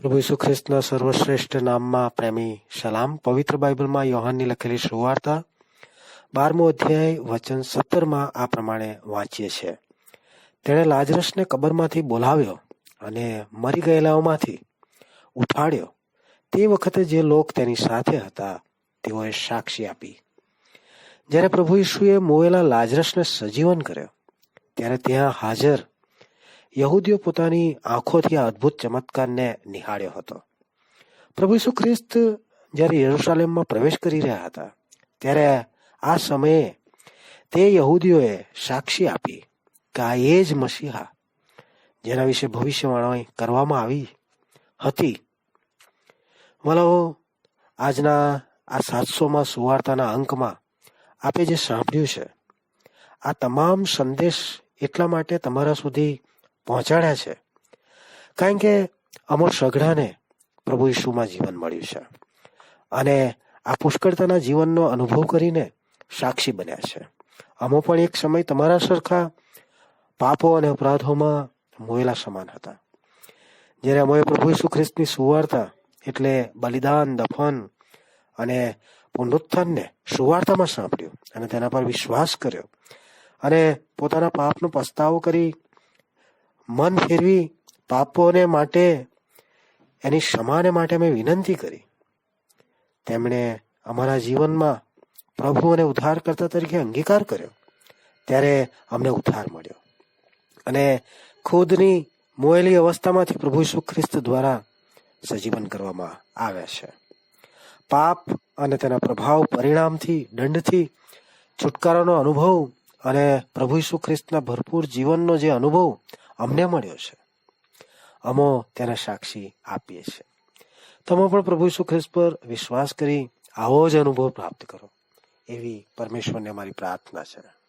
પ્રભુ ઈસુ ખ્રિસ્તના સર્વશ્રેષ્ઠ નામમાં પ્રેમી સલામ. પવિત્ર બાઇબલમાં યોહાનની લખેલી સુવાર્તા બારમો અધ્યાય, વચન સત્તરમાં આ પ્રમાણે વાંચીએ છીએ. તેણે લાજરસને કબરમાંથી બોલાવ્યો અને મરી ગયેલાઓમાંથી ઉઠાડ્યો. તે વખતે જે લોક તેની સાથે હતા, તેઓએ સાક્ષી આપી. જ્યારે પ્રભુ ઈસુએ મોયેલા લાજરસને સજીવન કર્યો, ત્યારે ત્યાં હાજર યહૂદીઓ પોતાની આંખોથી આ અદ્ભુત ચમત્કારને નિહાળ્યો હતો. પ્રભુ ઈસુ ખ્રિસ્ત જ્યારે યરૂશાલેમમાં પ્રવેશ કરી રહ્યા હતા, ત્યારે આ સમયે તે યહૂદીઓએ સાક્ષી આપી કે આ એ જ મસીહા જેના વિશે ભવિષ્યવાણી કરવામાં આવી હતી. વલાઓ આજના આ સાતસોમાં સુવાર્તાના અંકમાં આપે જે સાંભળ્યું છે, આ તમામ સંદેશ એટલા માટે તમારા સુધી પહોંચાડ્યા છે. કારણ કે અમો સઘળાને પ્રભુ ઈસુમાં જીવન મળ્યું છે. અને આ પુષ્કળતાના જીવનનો અનુભવ કરીને સાક્ષી બન્યા છે. અમો પણ એક સમય તમારા સરખા પાપો અને અપરાધોમાં મોયેલા સમાન હતા. જ્યારે અમોએ પ્રભુ ઈસુ ખ્રિસ્તની સુવાર્તા એટલે બલિદાન, દફન અને પુનરુત્થાનને સુવાર્તામાં સાંભળ્યું અને તેના પર વિશ્વાસ કર્યો અને પોતાના પાપનો પસ્તાવો કરી મન ફેરવી પાપોને માટે, એની ક્ષમાને માટે અમે વિનંતી કરી. તેમણે અમારા જીવનમાં પ્રભુ અને ઉદ્ધારકર્તા તરીકે અંગીકાર કર્યો. ત્યારે અમને ઉદ્ધાર મળ્યો. અને ખુદની મોયેલી અવસ્થામાંથી પ્રભુ ઈસુ ખ્રિસ્ત દ્વારા સજીવન કરવામાં આવ્યા છે. પાપ અને તેના પ્રભાવ પરિણામથી, દંડથી, છુટકારાનો અનુભવ અને પ્રભુ ઈસુ ખ્રિસ્તના ભરપૂર જીવનનો જે અનુભવ અમને મળ્યો છે. અમો તેના સાક્ષી આપીએ છીએ. તમે પણ પ્રભુ ઈસુ ખ્રિસ્ત પર વિશ્વાસ કરી આવો જ અનુભવ પ્રાપ્ત કરો. એવી પરમેશ્વરને મારી પ્રાર્થના છે.